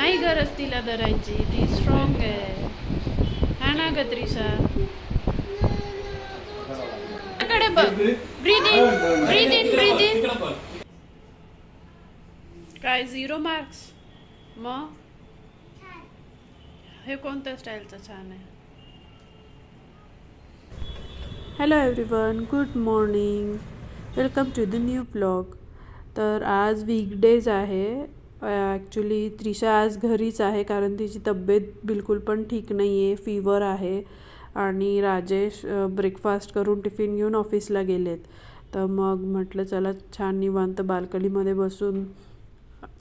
नाही गरज तिला धरायची. ती स्ट्रॉंग आहे. हा ना ग त्रिशा कडे बघ. Breathe in breathe in breathe in काय झिरो मार्क्स मग हे कोणत्या स्टाईलचं छान आहे? Hello everyone good morning welcome to the new blog तर आज वीकडेज आहे. ॲक्च्युली त्रिशा आज घरीच आहे कारण तिची तब्येत बिलकुल पण ठीक नाही आहे फीवर आहे. आणि राजेश ब्रेकफास्ट करून टिफिन घेऊन ऑफिसला गेलेत. तर मग म्हटलं चला छान निवांत बाल्कनीमध्ये बसून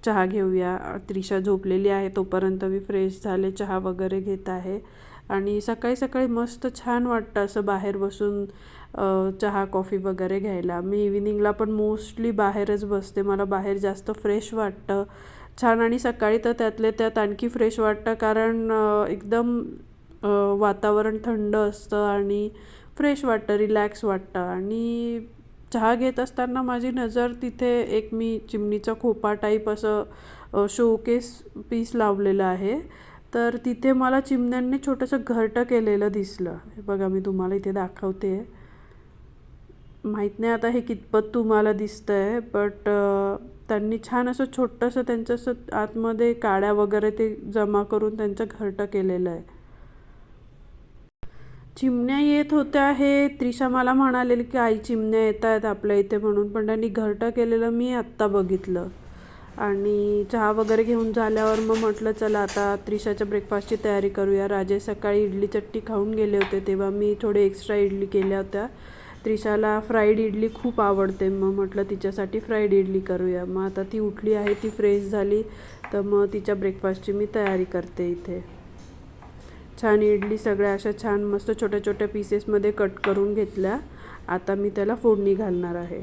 चहा घेऊया. त्रिशा झोपलेली आहे तोपर्यंत मी फ्रेश झाले चहा वगैरे घेत आहे. आणि सकाळी सकाळी मस्त छान वाटतं असं बाहेर बसून चहा कॉफी वगैरे घ्यायला. मी इव्हिनिंगला पण मोस्टली बाहेरच बसते. मला बाहेर जास्त फ्रेश वाटतं. छान आणि सकाळी तर त्यातले त्यात आणखी फ्रेश वाटतं कारण एकदम वातावरण थंड असतं आणि फ्रेश वाटतं रिलॅक्स वाटतं. आणि चहा घेत असताना माझी नजर तिथे एक मी चिमणीचा खोपा टाईप असं शोकेस पीस लावलेलं आहे. तर तिथे मला चिमण्यांनी छोटंसं घरटं केलेलं दिसलं. हे बघा मी तुम्हाला इथे दाखवते. माहीत नाही आता हे कितपत तुम्हाला दिसतं आहे बट त्यांनी छान असं छोटंसं त्यांचं असं आतमध्ये काड्या वगैरे ते जमा करून त्यांचं घरटं केलेलं आहे. चिमण्या येत होत्या हे त्रिशा मला म्हणालेली की आई चिमण्या येत आहेत आपल्या इथे म्हणून. पण त्यांनी घरटं केलेलं मी आत्ता बघितलं. आणि चहा वगैरे घेऊन झाल्यावर मग म्हटलं चला आता त्रिशाच्या ब्रेकफास्टची तयारी करूया. राजे सकाळी इडली चट्टी खाऊन गेले होते तेव्हा मी थोडे एक्स्ट्रा इडली केल्या होत्या. त्रिशाला फ्राईड इडली खूप आवडते मग म्हटलं तिच्यासाठी फ्राईड इडली करूया. मग आता ती उठली आहे ती फ्रेश झाली तर मग तिच्या ब्रेकफास्टची मी तयारी करते इथे. छान इडली सगळ्या अशा छान मस्त छोट्या छोट्या पीसेसमध्ये कट करून घेतल्या. आता मी त्याला फोडणी घालणार आहे.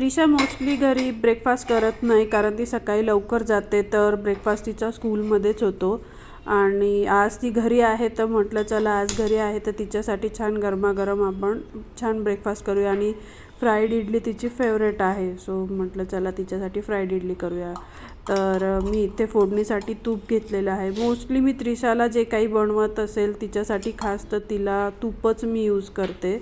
त्रिशा मोस्टली घरी ब्रेकफास्ट करत नाही कारण ती सकाळी लवकर जाते तर ब्रेकफास्ट तिचा स्कूलमध्येच होतो. आणि आज ती घरी आहे तर म्हटलं चला आज घरी आहे तर तिच्यासाठी छान गरमागरम आपण छान ब्रेकफास्ट करूया. आणि फ्राईड इडली तिची फेवरेट आहे. सो म्हटलं चला तिच्यासाठी फ्राईड इडली करूया. तर मी इथे फोडणीसाठी तूप घेतलेलं आहे. मोस्टली मी त्रिशाला जे काही बनवत असेल तिच्यासाठी खास तर तिला तूपच मी यूज करते.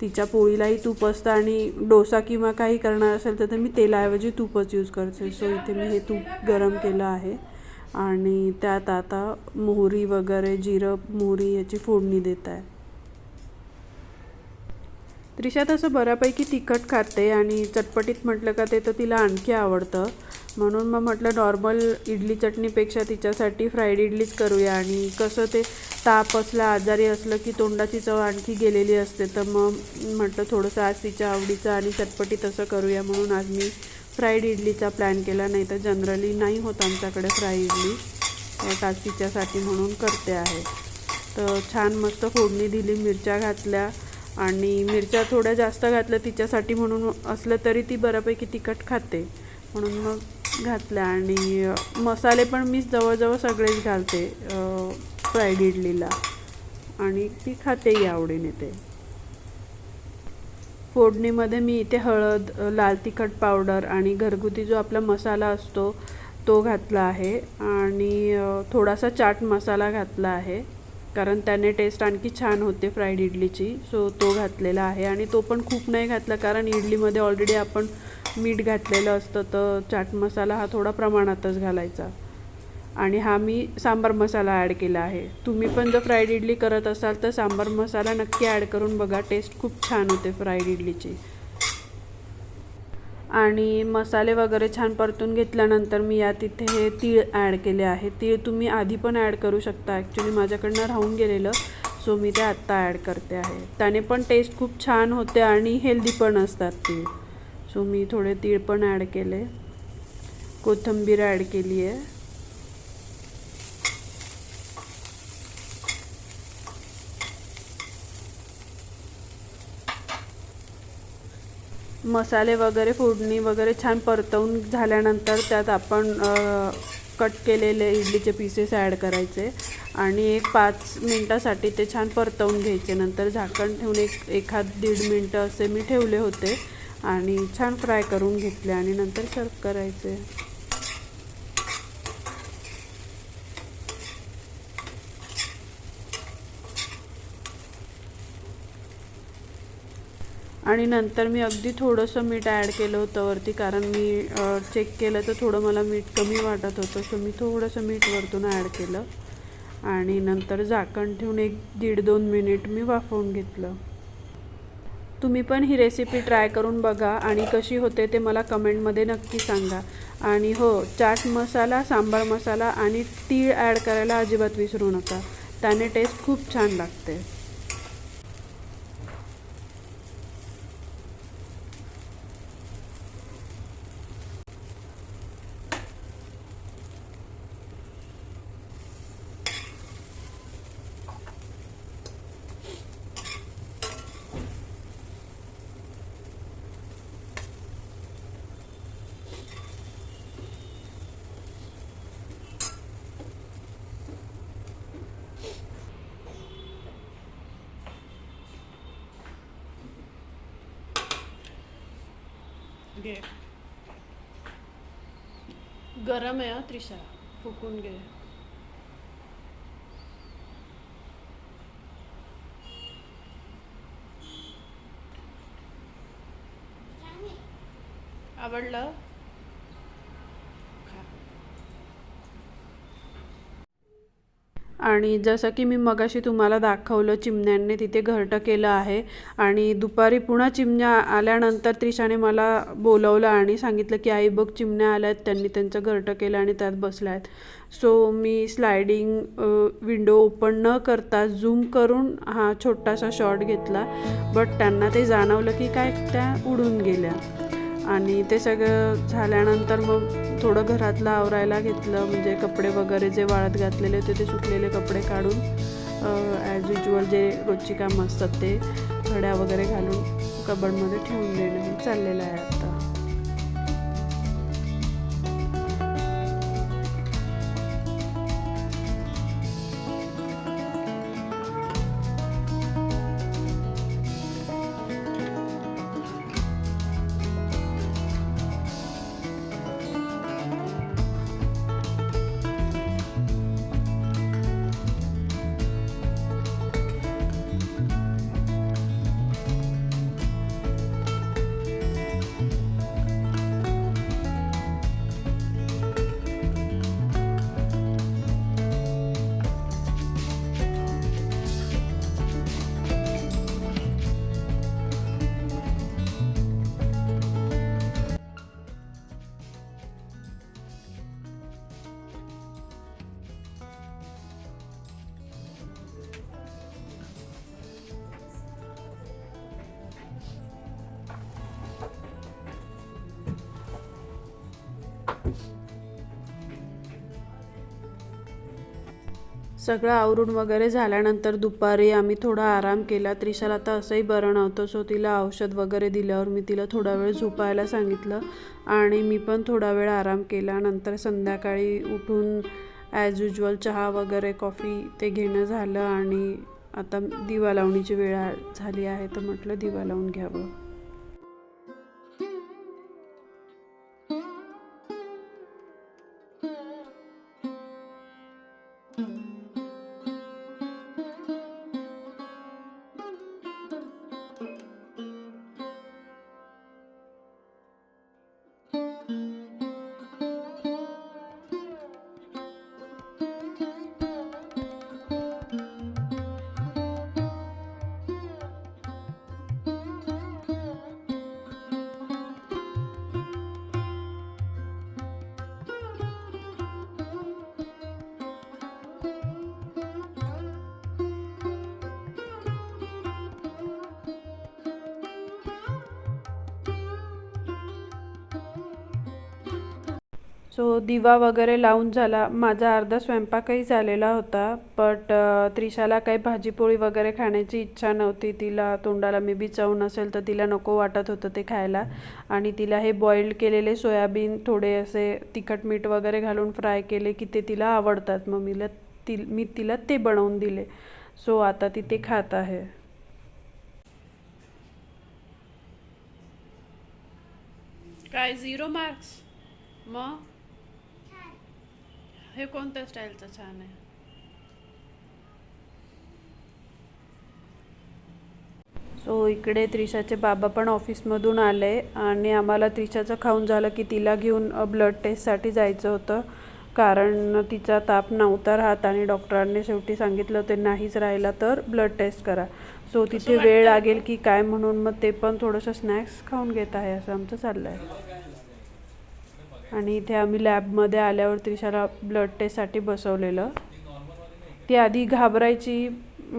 तिच्या पोळीलाही तूप असतं आणि डोसा किंवा काही करणार असेल तर ते मी तेलाऐवजी तूपच यूज करते. सो इथे मी हे तूप गरम केलं आहे. आणि त्यात आता मोहरी वगैरे जिरं मोहरी याची फोडणी देत आहे. त्रिशा तसं बऱ्यापैकी तिखट खाते आणि चटपटीत म्हटलं का ते तर तिला आणखी आवडतं. म्हणून मग म्हटलं नॉर्मल इडली चटणीपेक्षा तिच्यासाठी फ्राईड इडलीच करूया. आणि कसं ते ताप असला आजारी असलं की तोंडाची चव आणखी गेलेली असते तर मग म्हटलं थोडंसं आज तिच्या आवडीचं आणि चटपटीत असं करूया. म्हणून आज मी फ्राईड इडलीचा प्लॅन केला नाही तर जनरली नाही होत आमच्याकडे फ्राय इडली. आज तिच्यासाठी म्हणून करते आहे. तर छान मस्त फोडणी दिली मिरच्या घातल्या आणि मिरच्या थोड्या जास्त घातल्या तिच्यासाठी म्हणून असलं तरी ती बऱ्यापैकी तिखट खाते. म्हणून मग घातल्या. आणि मसाले पण मी जवळजवळ सगळेच घालते फ्राईड इडलीला. आणि ती खातेही आवडीने ते. फोडणीमध्ये मी इथे हळद लाल तिखट पावडर आणि घरगुती जो आपला मसाला असतो तो घातला आहे. आणि थोडासा चाट मसाला घातला आहे. कारण त्याने टेस्ट आणखी छान होते फ्राईड इडलीची. सो तो घातलेला आहे आणि तो पण खूप नाही घातला कारण इडलीमध्ये ऑलरेडी आपण मीठ घातलेलं असतं तर चाट मसाला हा थोडा प्रमाणातच घालायचा. आणि हा मी सांबार मसाला ॲड केला आहे. तुम्ही पण जर फ्राईड इडली करत असाल तर सांबार मसाला नक्की ॲड करून बघा. टेस्ट खूप छान होते फ्राईड इडलीची. आणि मसाले वगैरे छान परतून घेतल्यानंतर मी यात इथे हे तीळ ॲड केले आहे. तीळ तुम्ही आधी पण ॲड करू शकता. ॲक्च्युली माझ्याकडनं राहून गेलेलं सो मी ते आत्ता ॲड करते आहे. त्याने पण टेस्ट खूप छान होते आणि हेल्दी पण असतात तीळ. सो मी थोडे तीळ पण ॲड केले. कोथिंबीर ॲड केली आहे. मसाले वगैरे फोडणी वगैरे छान परतवून झाल्यानंतर त्यात आपण कट केलेले इडलीचे पीसेस ॲड करायचे. आणि एक पाच मिनटासाठी ते छान परतवून घ्यायचे. नंतर झाकण ठेवून एक एखाद दीड मिनटं असे मी ठेवले होते. आणि छान फ्राय करून घेतले आणि नंतर सर्व करायचे. आणि नंतर मी अगदी थोडंसं मीठ ॲड केलं होतं वरती कारण मी चेक केलं तर थोडं मला मीठ कमी वाटत होतं सो मी थोडंसं मीठ वरतून ॲड केलं. आणि नंतर झाकण ठेवून एक दीड दोन मिनिट मी वाफवून घेतलं. तुम्ही पण ही रेसिपी ट्राय करून बघा आणि कशी होते ते मला कमेंटमध्ये नक्की सांगा. आणि हो चाट मसाला सांबार मसाला आणि तीळ ॲड करायला अजिबात विसरू नका. त्याने टेस्ट खूप छान लागते. गरम है त्रिशा फुकून घे. आवडलं? आणि जसं की मी मगाशी तुम्हाला दाखवलं चिमण्यांनी तिथे घरटं केलं आहे आणि दुपारी पुन्हा चिमण्या आल्यानंतर त्रिशाने मला बोलवलं आणि सांगितलं की आई बघ चिमण्या आल्या आहेत त्यांनी त्यांचं घरटं केलं आणि त्यात बसल्या आहेत. सो मी स्लायडिंग विंडो ओपन न करता झूम करून हा छोटासा शॉट घेतला बट त्यांना ते जाणवलं की काय त्या उडून गेल्या. आणि ते सगळं झाल्यानंतर मग थोडं घरातलं आवरायला घेतलं म्हणजे कपडे वगैरे जे वाळत घातलेले होते ते सुकलेले कपडे काढून ॲज युजल जे रोजची कामं असतात ते घड्या वगैरे घालून कबडमध्ये ठेवून देणं. चाललेलं आहे आता. सगळं आवरून वगैरे झाल्यानंतर दुपारी आम्ही थोडा आराम केला. त्रिशाला आता असंही बरं नव्हतं. सो तिला औषध वगैरे दिल्यावर मी तिला थोडा वेळ झोपायला सांगितलं आणि मी पण थोडा वेळ आराम केला. नंतर संध्याकाळी उठून ॲज युजल चहा वगैरे कॉफी ते घेणं झालं आणि आता दिवा लावणीची वेळ आ- झाली आहे तर म्हटलं दिवा लावून घ्यावं. सो दिवा वगैरे लावून झाला माझा अर्धा स्वयंपाकही झालेला होता बट त्रिशाला काही भाजीपोळी वगैरे खाण्याची इच्छा नव्हती. तिला तोंडाला मे बी चव नसेल तर तिला नको वाटत होतं ते खायला. आणि तिला हे बॉईल केलेले सोयाबीन थोडे असे तिखट मीठ वगैरे घालून फ्राय केले की ते तिला आवडतात. मग मीला ती मी तिला ते बनवून दिले. सो आता ती ते खात आहे. काय झिरो मार्क्स मग? हे कोणत्या स्टाईलचं छान आहे? सो इकडे त्रिशाचे बाबा पण ऑफिसमधून आले आणि आम्हाला त्रिशाचं खाऊन झालं की तिला घेऊन ब्लड टेस्टसाठी जायचं होतं. कारण तिचा ताप नव्हता राहत आणि डॉक्टरांनी शेवटी सांगितलं ते नाहीच राहिला तर ब्लड टेस्ट करा. सो तिथे वेळ लागेल की काय म्हणून मग ते पण थोडंसं स्नॅक्स खाऊन घेत आहे असं आमचं चाललं आहे आणि इथे आम्ही लॅबमध्ये आल्यावर त्रिशाला ब्लड टेस्टसाठी बसवलेलं. ती आधी घाबरायची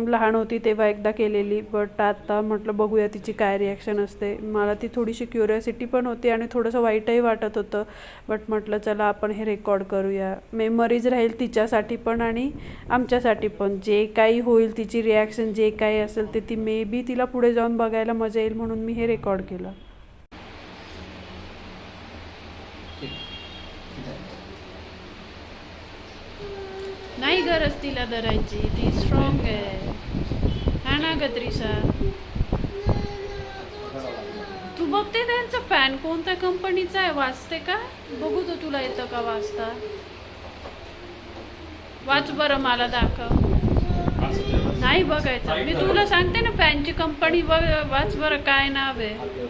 लहान होती तेव्हा एकदा केलेली बट आता म्हटलं बघूया तिची काय रिॲक्शन असते. मला ती थोडीशी क्युरियोसिटी पण होती आणि थोडंसं वाईटही वाटत होतं. बट म्हटलं चला आपण हे रेकॉर्ड करूया. मेमरीज राहील तिच्यासाठी पण आणि आमच्यासाठी पण. जे काही होईल तिची रिॲक्शन जे काही असेल ते ती मे बी तिला पुढे जाऊन बघायला मजा येईल म्हणून मी हे रेकॉर्ड केलं नाही गरज तिला धरायची. ती स्ट्रॉंग आहे. हा ना ग त्रिशा तू बघते त्यांचा फॅन कोणत्या कंपनीचा आहे? वाचते का? बघू तर तुला येतं का वाचता? वाच बरं मला दाखव. नाही बघायचं. मी तुला सांगते ना फॅनची कंपनी बघ वाच बरं काय नाव आहे.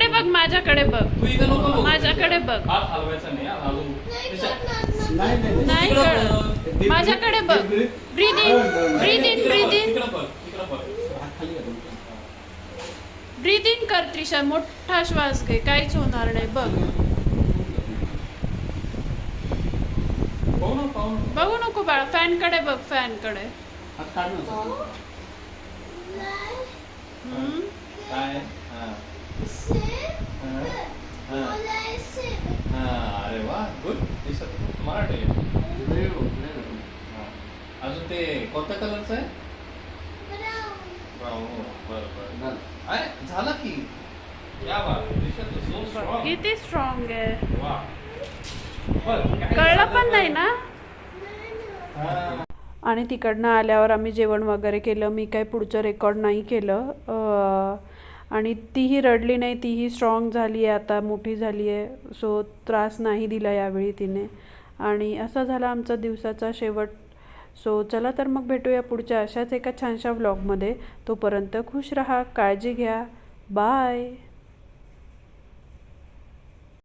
ते बघ माझ्याकडे बघ. तू. माझ्याकडे बघ. नाही कळत बघ. माझ्याकडे बघ. Breathe in breathe in breathe in. Breathe in कर त्रिशा. मोठा श्वास घे. काहीच होणार नाही. बघ. बघू नको बाळा. फॅनकडे बघ फॅनकडे अरे वा. गुड दिसत. स्मार्ट आहे. हा. अजून ते कोणत्या कलरचं आहे? ब्राऊन बरं बरं. झालं. अरे झालं की. क्या बात दिसत सो स्ट्रॉंग किती स्ट्रॉंग आहे. वा. कळलं पण नाही ना? हा. आणि तिकडनं आल्यावर आम्ही जेवण वगैरे केलं मी काही पुढचं रेकॉर्ड नाही केलं. अं, आणि तीही रडली नाही तीही स्ट्रॉंग झाली आहे आता मोठी झाली आहे. सो त्रास नाही दिला यावेळी तिने. आणि असा झाला आमचा दिवसाचा शेवट. सो चला तर मग भेटूया पुढच्या अशाच एका छानशा व्लॉगमध्ये तोपर्यंत खुश रहा काळजी घ्या. बाय